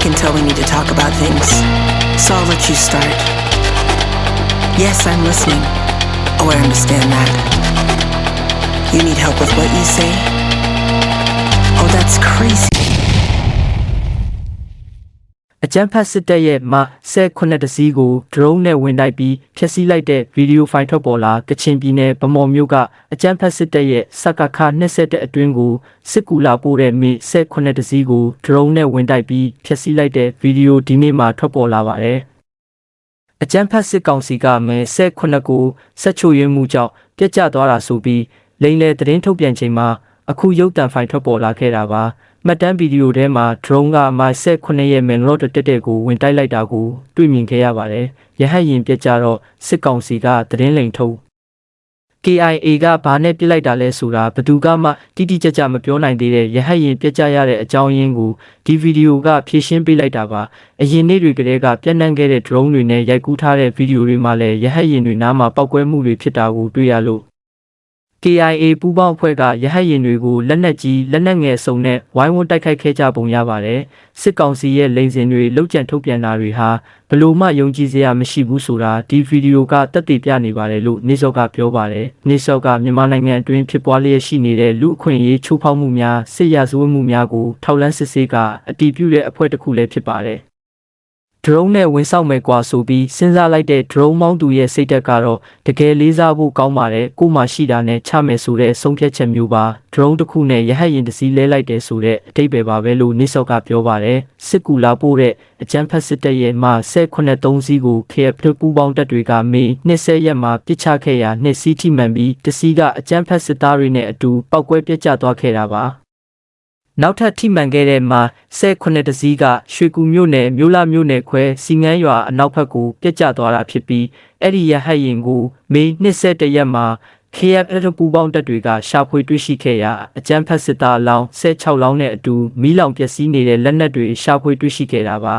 can tell we need to talk about things, so I'll let you start. Yes, I'm listening. Oh, I understand that. You need help with what you say? Oh, that's crazy. အကြမ်းဖက်စစ်တပ်ရဲ့မ18တစီးကို drone နဲ့ဝင်တိုက်ပြီးဖျက်ဆီးလိုက်တဲ့ဗီဒီယိုဖိုင်ထွက်ပေါ်လာကချင်ပြည်နယ်ဗမော်မြို့ကအကြမ်းဖက်စစ်တပ်ရဲ့စကခ20အတွင်းကိုစစ်ကူလာပို့တဲ့မိ18တစီးကို drone နဲ့ဝင်တိုက်ပြီးဖျက်ဆီးလိုက်တဲ့ဗီဒီယိုဒီနေ့မှထွက်ပေါ်လာပါတယ်။အကြမ်းဖက်စစ်ကောင်စီကမဲ18ကိုဆက်ချိုရင်းမှုကြောင့်ပြက်ကျသွားတာဆိုပြီးလိန်လေသတင်းထုတ်ပြန်ချိန်မှာ အခုရုပ်တံဖိုင်ထွက်ပေါ်လာခဲ့တာပါ။မှတ်တမ်းဗီဒီယိုထဲမှာ drone ကမိုင်18ရဲ့ main road တက်တဲ့ကိုဝင်တိုက်လိုက်တာကိုတွေ့မြင်ခဲ့ရပါတယ်။ရဟတ်ရင်ပြက်ကျတော့စစ်ကောင်စီကသတင်းလိန်ထုတ် KIA ကဘာနဲ့ပြစ်လိုက်တာလဲဆိုတာဘယ်သူကမှတိတိကျကျမပြောနိုင်သေးတဲ့ရဟတ်ရင်ပြက်ကျရတဲ့အကြောင်းရင်းကိုဒီဗီဒီယိုကဖြည့်ရှင်းပေးလိုက်တာပါအရင်နေ့တွေကတည်းကပြန့်နှံ့ခဲ့တဲ့ drone တွေနဲ့ရိုက်ကူးထားတဲ့ဗီဒီယိုတွေမှာလည်းရဟတ်ရင်တွေနားမှာပောက်ကွဲမှုတွေဖြစ်တာကိုတွေ့ရလို့ KIA ပူးပေါင်းအဖွဲ့ကရဟတ်ရင်တွေကိုလက်နက်ကြီးလက်နက်ငယ်စုံနဲ့ဝိုင်းဝန်းတိုက်ခိုက်ခဲ့ကြပုံရပါတယ်စစ်ကောင်စီရဲ့လိန်စင်တွေလောက်ကျန်ထုတ်ပြန်တာတွေဟာဘလို့မှယုံကြည်စရာမရှိဘူးဆိုတာဒီဗီဒီယိုကတက်တည်ပြနေပါတယ်လို့နေစော့ကပြောပါတယ်နေစော့ကမြန်မာနိုင်ငံအတွင်းဖြစ်ပွားလျက်ရှိနေတဲ့လူအခွင့်အရေးချိုးဖောက်မှုများစစ်ရာဇဝတ်မှုများကိုထောက်လန်းစစ်ဆေးကအတည်ပြုတဲ့အဖွဲ့တစ်ခုလည်းဖြစ်ပါတယ် drone နဲ့ဝင်ဆောင်မယ်ကွာဆိုပြီးစဉ်းစားလိုက်တဲ့ drone မောင်းသူရဲ့စိတ်သက်ကတော့တကယ်လေးစားဖို့ကောင်းပါတယ်ကို့မှာရှိတာနဲ့ချမယ်ဆိုတဲ့ဆုံးဖြတ်ချက်မျိုးပါ drone တစ်ခုနဲ့ရဟတ်ရင်တစ်စီးလဲလိုက်တယ်ဆိုတဲ့အတိတ်ပဲပါပဲလို့နိစော့ကပြောပါတယ်စစ်ကူလာပို့တဲ့အကြမ်းဖက်စစ်တပ်ရဲ့မှ183စီးကို KF ပူပေါင်းတပ်တွေကမေ20ရက်မှာပြစ်ချခဲ့ရာနှစ်စီးထိမှန်ပြီးတစ်စီးကအကြမ်းဖက်စစ်သားတွေနဲ့အတူပောက်ကွဲပြစ်ကျသွားခဲ့တာပါ နောက်ထပ်ထိမှန်ခဲ့တဲ့မှာ18တစည်းကရွှေကူမြို့နယ်မြို့လာမြို့နယ်ခွဲစီငန်းရွာအနောက်ဘက်ကိုပြက်ကျသွားတာဖြစ်ပြီးအဲ့ဒီရဟတ်ရင်ကိုမေ21ရက်မှာ KFL ပူပေါင်းတပ်တွေကရှာဖွေတွေ့ရှိခဲ့ရာအကြမ်းဖက်စစ်သားအလောင်း16လောင်းနဲ့အတူမီးလောင်ပျက်စီးနေတဲ့လက်နက်တွေရှာဖွေတွေ့ရှိခဲ့တာပါ